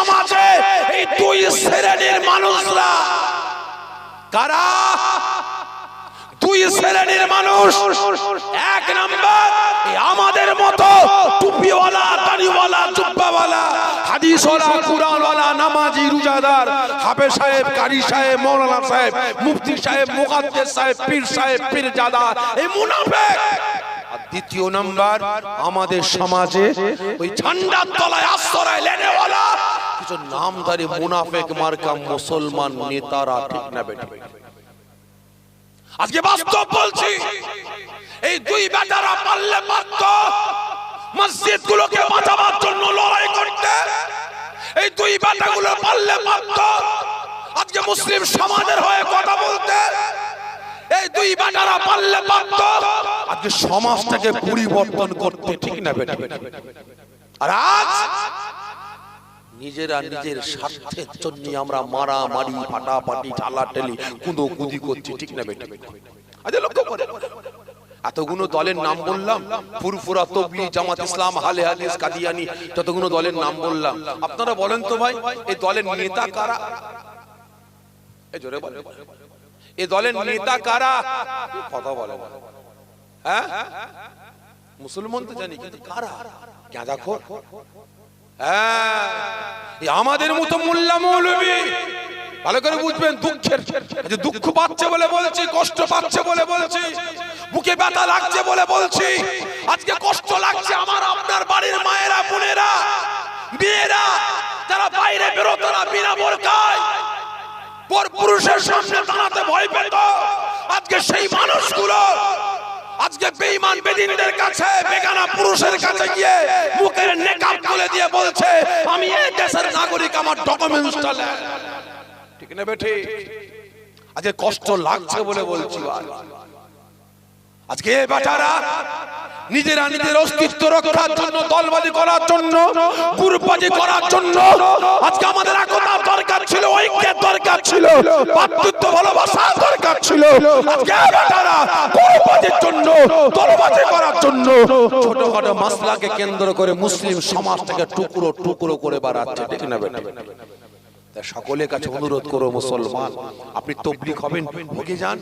সমাজে এই দুই শ্রেণির মানুষরা। কারা? দুই শ্রেণির মানুষ। এক নাম্বার আমাদের মতো টুপিওয়ালা দাড়িওয়ালা কুরআনওয়ালা, নামাজি, রোজাদার সাহেব, কারি সাহেব সাহেব, মুফতি সাহেব মুকাদ্দেস সাহেব, পীর সাহেব, পীরজাদা, এই মুনাফিক। দ্বিতীয় নাম্বার, আমাদের সমাজে ওই ঝান্ডার তলায় আশ্রয় লেনেওয়ালা কিছু নামধারী মুনাফেক মার্কা মুসলমান নেতারা ঠিক না আজকে বাস্তব বলছি, এই দুই বেটারা পারলে পারত মসজিদ গুলোকে বাঁচাবার জন্য লড়াই করতে। এই দুই বেটাগুলো পারলে পারত, আজকে মুসলিম সমাজের হয়ে কথা বলতে। এই দুই বেটারা পারলে পারত, আজকে সমাজটাকে পরিবর্তন করতে ঠিক না বেটা আর আজ নিজেরা নিজের স্বার্থের জন্য আমরা মারা মারি ফাটাফাটি ঠালাঠালি কুদো কুদি করছি, ঠিক না বেটা? আজ লক্ষ্য করে। এতগুলো দলের নাম বললাম, ফুরফুরা, তবলি, জামাত ইসলাম, হালে হাদিস, কাদিয়ানি যতগুলো দলের নাম বললাম। আপনারা বলেন তো ভাই এই দলের নেতা কারা? এই জোরে বলেন। এই দলের নেতা কারা? কথা বলে হ্যাঁ? মুসলমান তো জানি, কিন্তু কারা? গাঁজা খোর এই আমাদের মতো মোল্লা মৌলবী। ভালো করে বুঝবেন দুঃখের যে দুঃখ পাচ্ছে বলে বলছি, কষ্ট পাচ্ছে বলে বলছি, বুকে ব্যথা লাগছে বলে বলছি, আজকে কষ্ট লাগছে আমার, আপনার বাড়ির মায়েরা, বোনেরা, মেয়েরা, যারা বাইরে বেরোতো না, বিনা বোরকায়, পর পুরুষের সামনে দাঁড়াতে ভয় পেত। আজকে সেই মানুষগুলো আজকে বেঈমান বেদিনদের কাছে, বেগানা পুরুষের কাছে গিয়ে মুখের নেকাব খুলে দিয়ে বলছে, আমি এই দেশের নাগরিক, আমার ডকুমেন্টসটা ঠিক না বেঠি আজকে কষ্ট লাগছে বলে বলছি ভাই। আজকে এ নিজেরা নিজের অস্তিত্ব রক্ষার জন্য, দলবাজি করার জন্য গ্রুপবাজি করার জন্য, আজকে আমাদের একতার দরকার ছিল, ঐক্যের দরকার ছিল, ভাতৃত্ব ভালোবাসার দরকার ছিল। আজকে এ বেটারা জন্য, দলবাজি করার জন্য, ছোটখাটো মাসলাকে কেন্দ্র করে মুসলিম সমাজটাকে টুকরো টুকরো করে বাড়াচ্ছে, ঠিক না বেটা? তাই সকলের কাছে অনুরোধ করো, মুসলমান। আপনি তবলিক হবেন, ভোগে যান।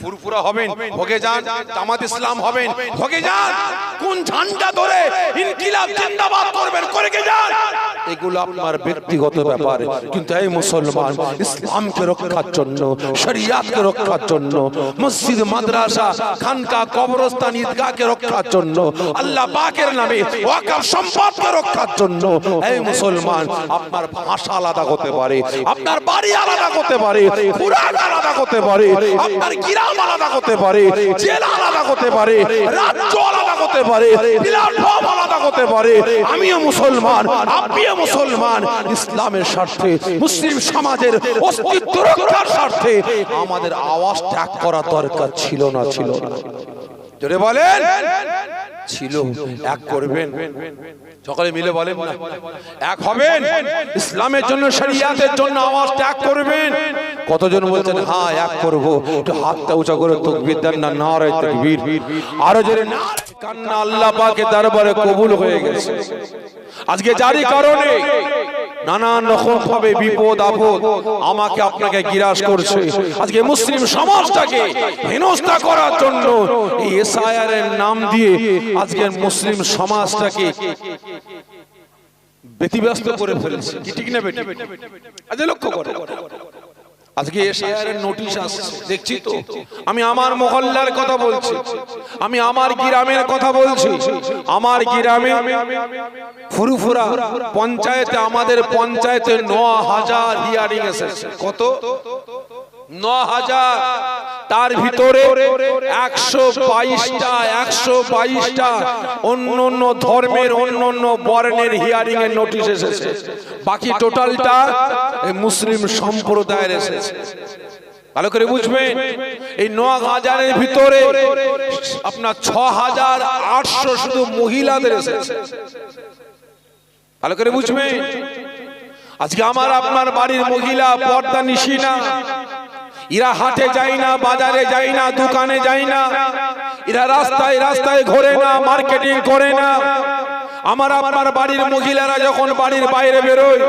ফুরফুরা হবেন, ভোগে যান। জামাত ইসলাম হবেন, ভোগে যান। কোন ঝান্ডা ধরে ইনকিলাব জিন্দাবাদ করবেন, করে গে যান? এগুলো আপনার ব্যক্তিগত ব্যাপার। কিন্তু এই মুসলমান, ইসলামকে রক্ষার জন্য, শরিয়াতকে রক্ষার জন্য, মসজিদ, মাদ্রাসা খানকা কবরস্থান, ঈদগাহকে রক্ষার জন্য, আল্লাহ পাকের নামে ওয়াকফ সম্পদকে রক্ষার জন্য, এই মুসলমান, আপনার ভাষা আলাদা হতে পারে। আপনার বাড়ি আলাদা হতে পারে। পুরাণ আলাদা হতে পারে। আপনার গ্রাম আলাদা হতে পারে। জেলা আলাদা হতে পারে। রাজ্য আলাদা হতে পারে। প্ল্যাটফর্ম আলাদা হতে পারে। আমিও মুসলমান, আপনিও মুসলমান। ইসলামের স্বার্থে, মুসলিম সমাজের অস্তিত্ব রক্ষার স্বার্থে আমাদের আওয়াজ ত্যাগ করা দরকার ছিল না ছিল না। জোরে বলেন। ছিল। এক করবেন। সকলে মিলে বলেন না। এক হবেন। ইসলামের জন্য শরিয়াতের জন্য আওয়াজ ত্যাগ করবেন। কতজন বলছেন হ্যাঁ এক করব একটু হাতটা উঁচা করে তকবীর দেন না নারে তাকবীর আরও জোরে না কান্না আল্লাহ পাকের দরবারে কবুল হয়ে গেছে। আজকে জারি কারণে নানান রকম ভাবে বিপদ আপদ আমাকে আপনাকে গিরাস করছে। আজকে মুসলিম সমাজটাকে হেনস্থা করার জন্য এই এসআইআর এর নাম দিয়ে আজকের মুসলিম সমাজটাকে ব্যতিব্যস্ত করে ফেলেছে। কি ঠিক না বেটি আজকে লক্ষ্য করে। আজকে এসআইআর এর নোটিশ আসছে। দেখছি তো। আমি আমার মহল্লার কথা বলছি। আমি আমার গ্রামের কথা বলছি। আমার গ্রামে ফুরুফুরা পঞ্চায়েতে আমাদের পঞ্চায়েতে ন হাজার হিয়ারিং এসেছে। কত? ন হাজার তার ভিতরে একশো বাইশটা একশো বাইশটা অন্য অন্য ধর্মের অন্য অন্য বর্ণের হিয়ারিং এর নোটিশ এসেছে। বাকি টোটালটা মুসলিম সম্প্রদায়ের এসেছে। ভালো করে বুঝবেন? এই ন হাজারের ভিতরে আপনার ছ হাজার আটশো শুধু মহিলাদের এসেছে। ভালো করে বুঝবেন? আজকে আমার আপনার বাড়ির মহিলা পর্দা নিশি না এরা হাটে যায় না, বাজারে যায় না, দোকানে যায় না। এরা রাস্তায় রাস্তায় ঘোরে না, মার্কেটিং করে না। আমার আমার বাড়ির মহিলারা যখন বাড়ির বাইরে বেরোয়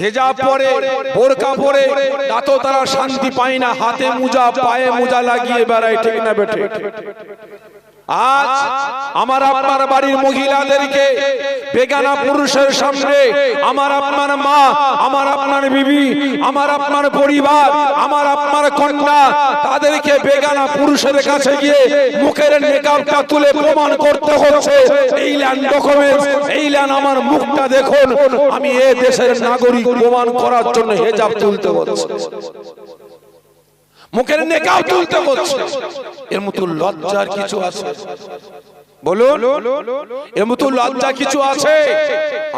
হেজা পরে, বোরকা পরে তারা শান্তি পায় না, হাতে মোজা, পায়ে মোজা লাগিয়ে বেড়ায়, ঠিক না বেঠে। আজ আমার আপনার বাড়ির মহিলাদেরকে বেগানা পুরুষের সামনে, আমার আপনার মা, আমার আপনার বিবি, আমার আপনার পরিবার, আমার আপনার কন্যা, তাদেরকে বেগানা পুরুষের কাছে গিয়ে মুখের নেকাবটা তুলে প্রমাণ করতে হচ্ছে। এই ল্যান ডকুমেন্ট এই ল্যান আমার মুখটা দেখুন। আমি এ দেশের নাগরিক প্রমাণ করার জন্য হেজাব তুলতে হচ্ছে মুখের নেকাও তুলতে হচ্ছে। এর মতো লজ্জার কিছু আছে। বলুন। এর মতো লজ্জা কিছু আছে।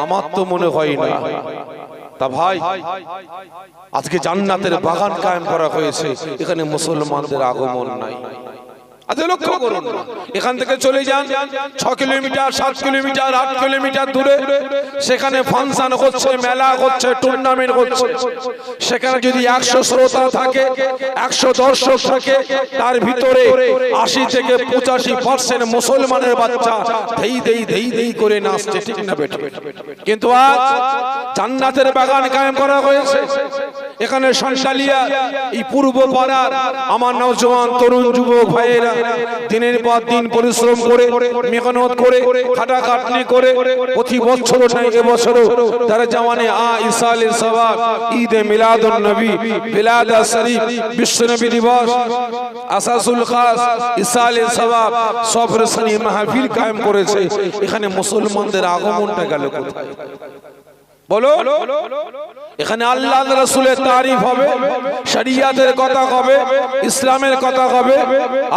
আমার তো মনে হয় না। তা ভাই আজকে জান্নাতের বাগান কায়েম করা হয়েছে। এখানে মুসলমানদের আগমন নাই। আজ লক্ষ্য করুন। এখান থেকে চলে যান। ছ কিলোমিটার সাত কিলোমিটার আট কিলোমিটার দূরে সেখানে ফাংশন হচ্ছে মেলা হচ্ছে টুর্নামেন্ট হচ্ছে। সেখানে যদি একশো শ্রোতা থাকে একশো দর্শক থাকে তার ভিতরে আশি থেকে পঁচাশি পার্সেন্ট মুসলমানের বাচ্চা ধেই দেই ধেই দেই করে নাচছে ঠিক না বেটে? কিন্তু আজ জান্নাতের বাগান কায়েম করা হয়েছে। এখানে সন্ডালিয়া এই পূর্ব পাড়ার আমার নওজওয়ান তরুণ যুবক ভাইয়েরা দিনের পর দিন পরিশ্রম করে, মেহনত করে, খাটাখাটনি করে প্রতি বছর নাই এবছরও তারা জামানে আ ইসালের সবাব ঈদ এ মিলাদুন নবী বিলাদা শরীফ, বিশ্ব নবী দিবস, আসাসুল খাস ইসালের সবাব সফর সনি মাহফিল কায়েম করেছে। এখানে মুসলমানদের আগমনটা গেল কোথায়? বলো। এখানে আল্লাহ রসুলের তারিফ হবে, শরিয়াতের কথা হবে, ইসলামের কথা হবে,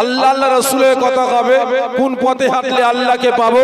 আল্লাহ আল্লাহ রসুলের কথা হবে, কোন পথে হাঁটলে আল্লাহকে পাবো,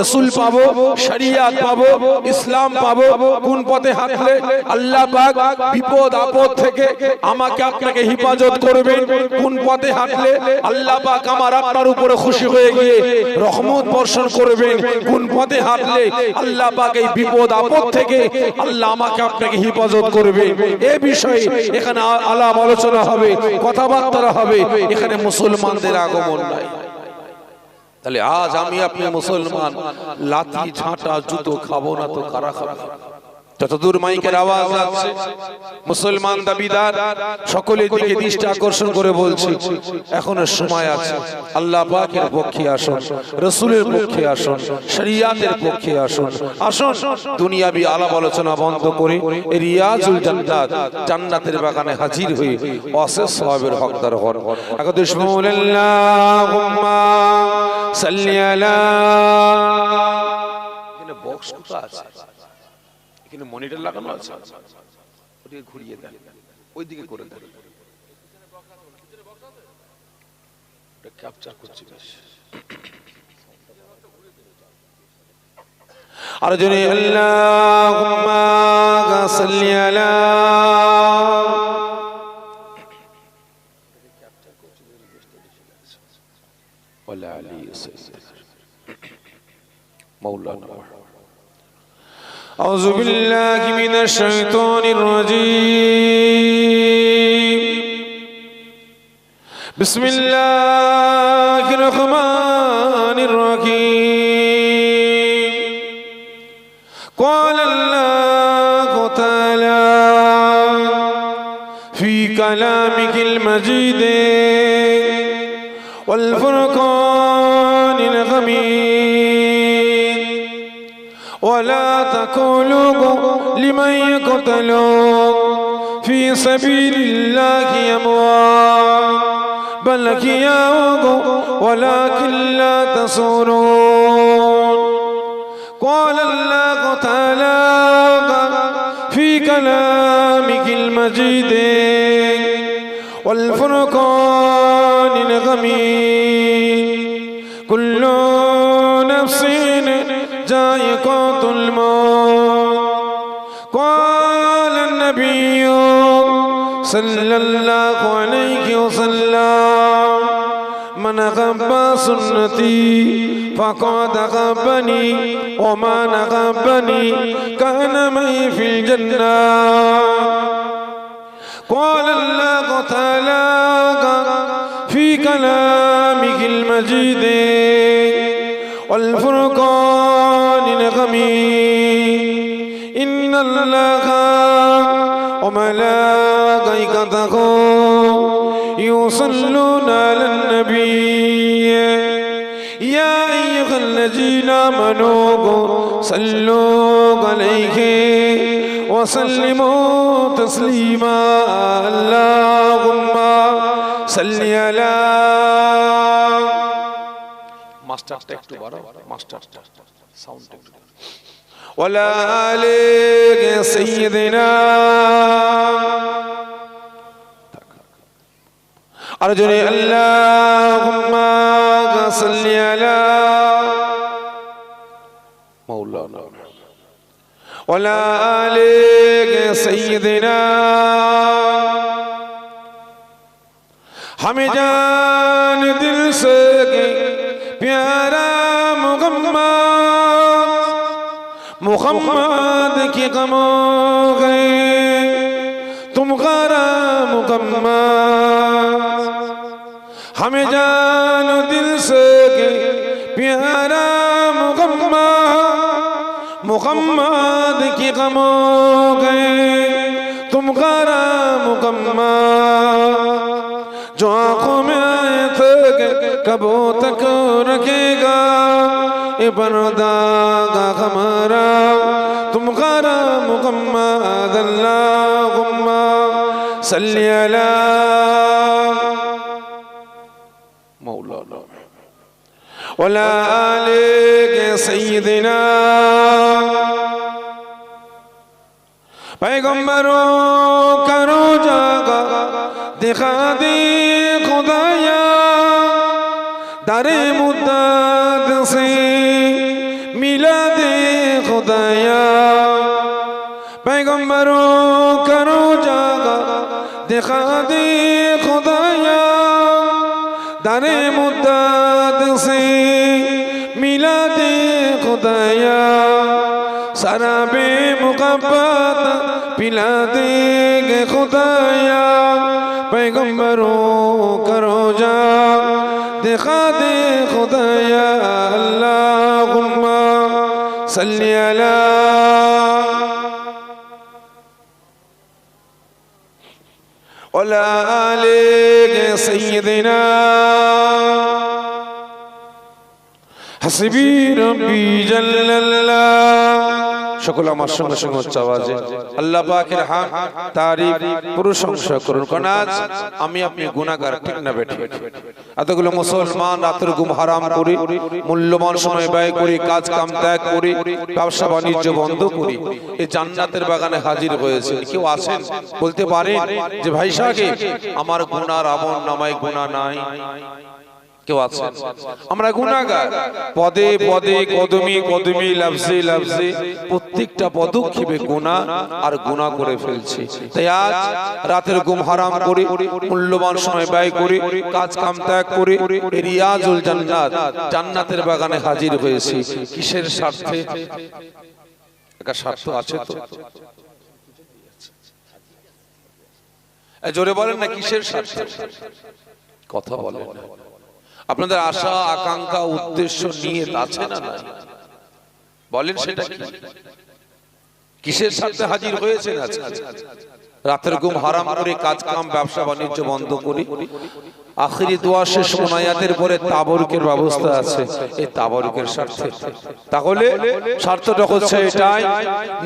রসুল পাবো, শরিয়াত পাবো, ইসলাম পাবো, কোন পথে হাঁটলে আল্লাহ পাক বিপদ, আপদ থেকে আমাকে আপনাকে হেফাজত করবেন কোন পথে হাঁটলে আল্লাহ পাক আমার আপনার উপরে খুশি হয়ে গিয়ে রহমত বর্ষণ করবেন, কোন পথে হাঁটলে আল্লাহ পাক এই বিপদ, আপদ থেকে আল্লাহ আমাকে আপনাকে হেফাজত করবে। এ বিষয়ে এখানে আলাপ আলোচনা হবে, কথাবার্তা হবে। এখানে মুসলমানদের আগমন নাই। তাহলে আজ আমি আপনি মুসলমান, লাথি, ঝাঁটা, জুতো খাব না তো কারা খাব? যতদূর মাইকের আওয়াজ আসছে। মুসলমান দাবিদার, সকলের দিকে দৃষ্টি আকর্ষণ করে বলছি, এখনও সময় আছে। আল্লাহ পাকের পক্ষে আসুন, রসুলের পক্ষে আসুন, শরিয়াতের পক্ষে আসুন। আসুন, দুনিয়াবি আলাপ আলোচনা বন্ধ করে রিয়াজুল জান্নাত, জান্নাতের বাগানে হাজির হয়ে অশেষ সওয়াবের হকদার হন। একাদশ আল্লাহুম্মা সাল্লি আলা বক্স আছে? এখানে মনিটর লাগানো আছে ওটিকে ঘুরিয়ে দেন ওইদিকে করে দেন ওটা ক্যাপচার করছি বেশ আর জনে আল্লাহুম্মা সাল্লি আলা ওয়ালা আলি مولانا أعوذ بالله من الشيطان الرجيم. بسم الله الرحمن الرحيم. قال الله تعالى في كلامك المجيد والفرقان الغميد ولا تقولوا لمن يقتل. في سبيل الله أموات بل أحياء ولكن لا تشعرون قال الله تعالى في كلامك المجيد. والفرقان الغميد ذائقة الموت قال النبي صلى الله عليه وسلم من غب سنتي فقد غبني ومن غبني كان معي في الجنة قال الله تعالى في كلامه المجيد الله الله وملائكته يصلون على النبي يا أيها الذين آمنوا صلوا عليه وسلموا تسليما اللهم صل على মাস্টারটা একটু বাড়াও মাস্টারটা সাউন্ড একটু ولآل سيدنا. أرجوني اللهم صل على مولانا. وآل سيدنا. حمدان دل سے پیارا محمد کی غم ہو گئے تم غارہ مکمہ ہمیں جان دل سے پیارا مغمہ محمد کی غم ہو گئے تم غارہ مکمہ جو آنکھوں میں آئے تھے کب تک رکھے گا۔ اے غمرا کا ہمارا تم غارا مغمد اللہم صلی مولانا. ولا آلے سيدنا پیغمبروں کا رو جاگا دکھا دی خدایا در مدد سے دیکھا دی خدایا در مدد سے ملا دے خدایا، سارا بے مقابت پلا دی گے خدایا پیغمبروں کرو جا دیکھا دے خدایا غمہ صلی اللہ ولالك سيدنا. حسبي ربي جل الله সকল আমার সঙ্গে সঙ্গে উচ্চ আওয়াজে। আল্লাহ পাকের হাম তারিফ, প্রশংসা করুন। কারণ আজ আমি আপনি গুনাহগার ঠিক না বেঠি এতগুলো মুসলমান রাতের ঘুম হারাম করি, মূল্যবান সময় ব্যয় করি কাজ কাম ত্যাগ করি, ব্যবসা বাণিজ্য বন্ধ করি, এই জান্নাতের বাগানে হাজির হয়েছে। কেউ আছেন? বলতে পারেন যে, ভাই সাহেব, আমার গুনার আমল নামায় গুনাহ নাই। কেউ আছেন আমরা গুনাহগার। পদে পদে কদমি কদমি লাফজে লাফজে। প্রত্যেকটা পদক্ষেপে গুনাহ আর গুনাহ করে ফেলছি। তাই আজ রাতের ঘুম হারাম করে মূল্যবান সময় ব্যয় করে কাজ কাম ত্যাগ করে রিয়াজুল জান্নাত জান্নাতের বাগানে হাজির হয়েছি। কিসের স্বার্থে? একটা স্বার্থ আছে তো? জোরে বলেন না কিসের স্বার্থে? কথা বলেন না। আপনাদের আশা, আকাঙ্ক্ষা, উদ্দেশ্য নিয়ে আছে না? বলেন সেটা কি কিসের সাথে হাজির হয়েছে রাতের ঘুম হারাম করে কাজ কাম, ব্যবসা বাণিজ্য বন্ধ করি আখিরি দোয়া শেষ মোনায়াতের পরে তাবরুকের ব্যবস্থা আছে। এই তাবরুকের স্বার্থে। তাহলে স্বার্থটা হচ্ছে এটাই,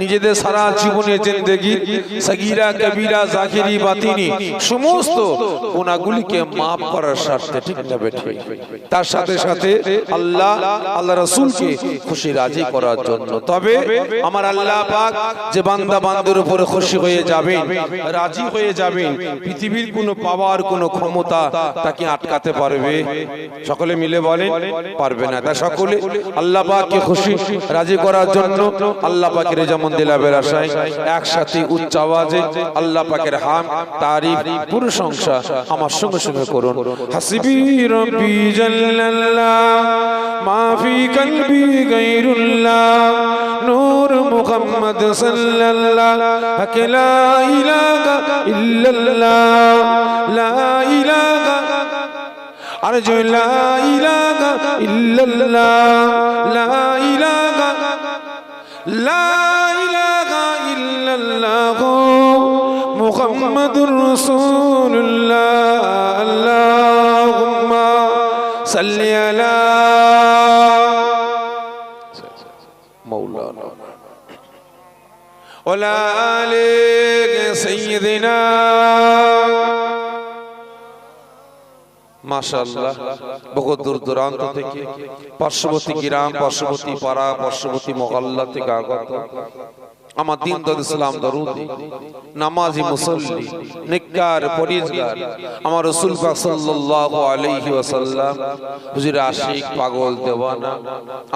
নিজেদের সারা জীবনের জিন্দেগি, সগীরা, কবিরা, জাকিরি, বাতিনি, সমস্ত গুণাগুলিকে মাফ করার স্বার্থে, ঠিক না বেঠে? তার সাথে সাথে আল্লাহ আল্লাহ রসুলকে খুশি রাজি করার জন্য। তবে আমার আল্লাহ পাক যে বান্দা বান্দের উপরে খুশি হয়ে যাবেন, রাজি হয়ে যাবেন, পৃথিবীর কোনো পাওয়ার কোনো ক্ষমতা তাকে আটকাতে পারবে। সকলে মিলে বলেন, পারবে না। তা সকলে আল্লাহ পাককে খুশি, রাজি করার জন্য আল্লাহ পাকের যেমন দিলাবের আশায় একসাথে উচ্চ আওয়াজে আল্লাহ পাকের হাম, তারিফ প্রশংসা আমার সঙ্গে সঙ্গে করুন। হাসিবি রব্বি জাল্লাল্লাহ মা ফি কলবি গায়রুল্লাহ, নূর মুহাম্মদ সাল্লাল্লাহ, হক লা ইলাহা ইল্লাল্লাহ, লা ইলাহা أرجو لا إله إلا الله. لا إله لا إله إلا الله. محمد رسول الله. اللهم صل على مولانا. ولا اله سيدنا মাশাআল্লাহ বহু দূর দূরান্ত থেকে পার্শ্ববর্তী গ্রাম পার্শ্ববর্তী পাড়া পার্শ্ববর্তী মহল্লা থেকে আগত। আমার দিন দদ ইসলাম দরুদি। নামাজি মুসল্লি। নিকার পরিজগার। আমার রাসূল পাক সাল্লাল্লাহু আলাইহি ওয়াসাল্লাম হুজুর আশিক পাগল দেওয়ানা।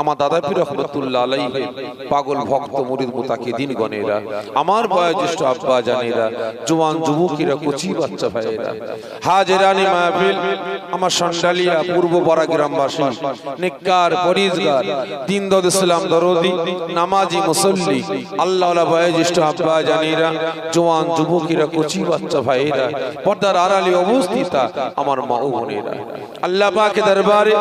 আমার দাদা পীর রহমাতুল্লাহ আলাইহি পাগল ভক্ত মুরিদ মুতাকিদিন গণেরা। আমার বয়োজ্যেষ্ঠ আব্বা জানেরা জওয়ান যুবকেরা কচি বাচ্চা ভাইয়েরা। হাজেরানি মাহফিল আমার সন্ডালিয়া পূর্ব বড়া গ্রামবাসী। নিকার পরিজগার। দিন দদ ইসলাম দরদি। নামাজি মুসল্লি। আল্লাহ বয়োজ্যেষ্ঠ আব্বা জানেরা জওয়ান যুবকেরা, কচি বাচ্চা ভাইয়েরা, পর্দার আড়ালে অবস্থিতা আমার মা ও বোনেরা। আল্লাহ পাকে দরবারে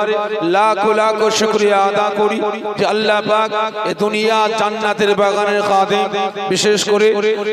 লাখ লাখ শুকরিয়া আদা করি যে আল্লাহ পাক এ দুনিয়া জান্নাতের বাগানের খাদেম। বিশেষ করে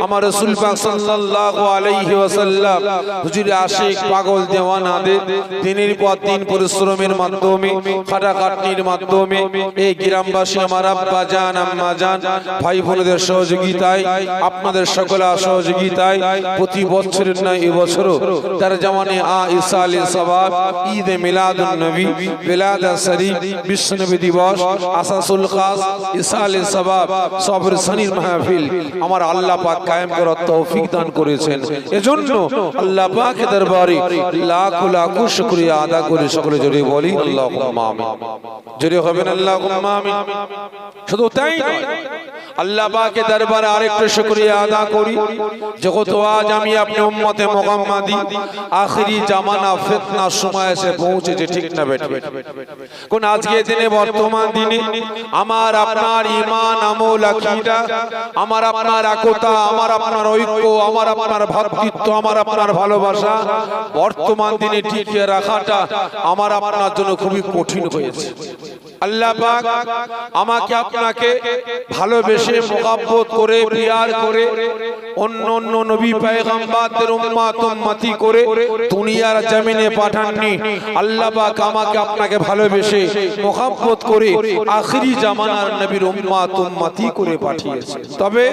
আমার রাসূল পাক সাল্লাল্লাহু আলাইহি ওয়াসাল্লাম, হুজুর আশিক পাগল দেওয়ানাদের দিনের পর দিন পরিশ্রমের মাধ্যমে, খাটাখাটনির মাধ্যমে, এই গ্রামবাসী আমার আব্বা জান, আম্মা জান ভাই বোনদের সহযোগিতায়, আপনাদের সকল সহযোগিতায় প্রতি বছরের নয় এবছরও তার জামানে আ ইসা আলী সবাব ঈদ মিলাদুন নবী, বিলাদা শরীফ বিশ্ব নবী দিবস আসাসুল খাস ইসা আলী সবাব সবর শনির মাহফিল আমার আল্লাহ পাক কায়েম করার তৌফিক দান করেছেন। এজন্য আল্লাহ পাকের দরবারে লাখ লাখ শুকরিয়া আদা করে সকলে জোরে বলি, আল্লাহুম্মা আমিন। জোরে হবেন আল্লাহুম্মা আমিন। শুধু তাই নয়, আল্লাহ পাকের দরবারে আরেকটু শুকরিয়া আদা করি। যেহেতু আজ আমি আপনি উম্মতে মুহাম্মাদি, আখেরি জামানা ফিতনা সময় এসে পৌঁছেছে, ঠিক না বেঠে কোন আজকে দিনে, বর্তমান দিনে আমার আপনার ঈমান, আমল, আকীদা, আমার আপনার একতা, আমার আপনার ঐক্য, আমার আপনার ভ্রাতৃত্ব আমার আপনার ভালোবাসা বর্তমান দিনে টিকিয়ে রাখাটা আমার আপনার জন্য খুবই কঠিন হয়েছে। আল্লাহ পাক আমাকে আপনাকে ভালোবেসে মোহাব্বত করে বিয়ার করে, অন্য অন্য নবী পায়গাম্বাদের উম্মত করে দুনিয়ার জমিনে পাঠাননি। আল্লাহ পাক আমাকে আপনাকে ভালোবেসে মোহাব্বত করে আখেরি জামানার নবীর উম্মাত উম্মতি করে পাঠিয়েছে তবে